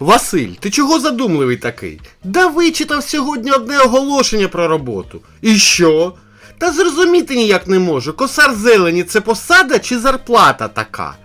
Василь, ти чого задумливий такий? Да вичитав сьогодні одне оголошення про роботу. І що? Та зрозуміти ніяк не можу, косар зелені це посада чи зарплата така?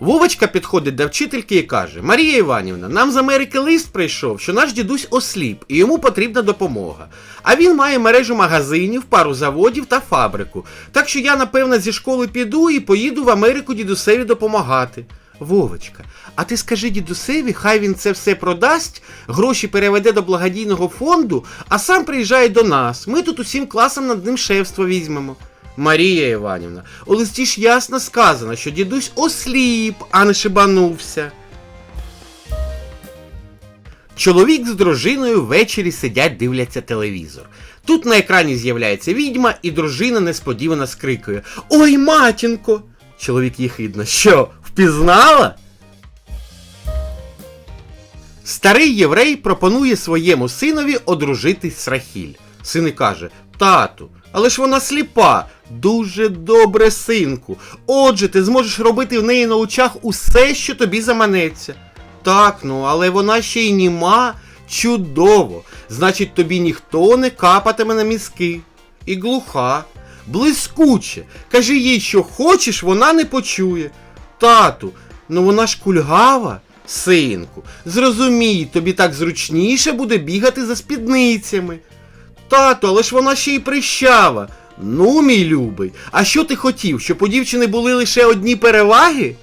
Вовочка підходить до вчительки і каже: Марія Іванівна, нам з Америки лист прийшов, що наш дідусь осліп і йому потрібна допомога. А він має мережу магазинів, пару заводів та фабрику. Так що я, напевно, зі школи піду і поїду в Америку дідусеві допомагати. Вовочка, а ти скажи дідусеві, хай він це все продасть, гроші переведе до благодійного фонду, а сам приїжджає до нас. Ми тут усім класом над ним шефство візьмемо. Марія Іванівна, у листі ж ясно сказано, що дідусь осліп, а не шибанувся. Чоловік з дружиною ввечері сидять, дивляться телевізор. Тут на екрані з'являється відьма, і дружина несподівано скрикує: Ой, матінко! Чоловік їхидно. Що, впізнала? Старий єврей пропонує своєму синові одружитись з Рахіль. Син каже: Тату, але ж вона сліпа. Дуже добре, синку. Отже, ти зможеш робити в неї на очах усе, що тобі заманеться. Так, ну, але вона ще й німа. Чудово. Значить, тобі ніхто не капатиме на мізки. І глуха. Блискуче. Кажи їй, що хочеш, вона не почує. Тату, ну вона ж кульгава. Синку, зрозумій, тобі так зручніше буде бігати за спідницями. Тату, але ж вона ще й прищава. Ну, мій любий, а що ти хотів, щоб у дівчини були лише одні переваги?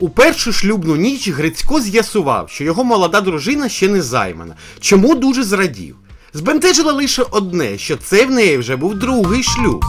У першу шлюбну ніч Грицько з'ясував, що його молода дружина ще не займана, чому дуже зрадів. Збентежило лише одне, що це в неї вже був другий шлюб.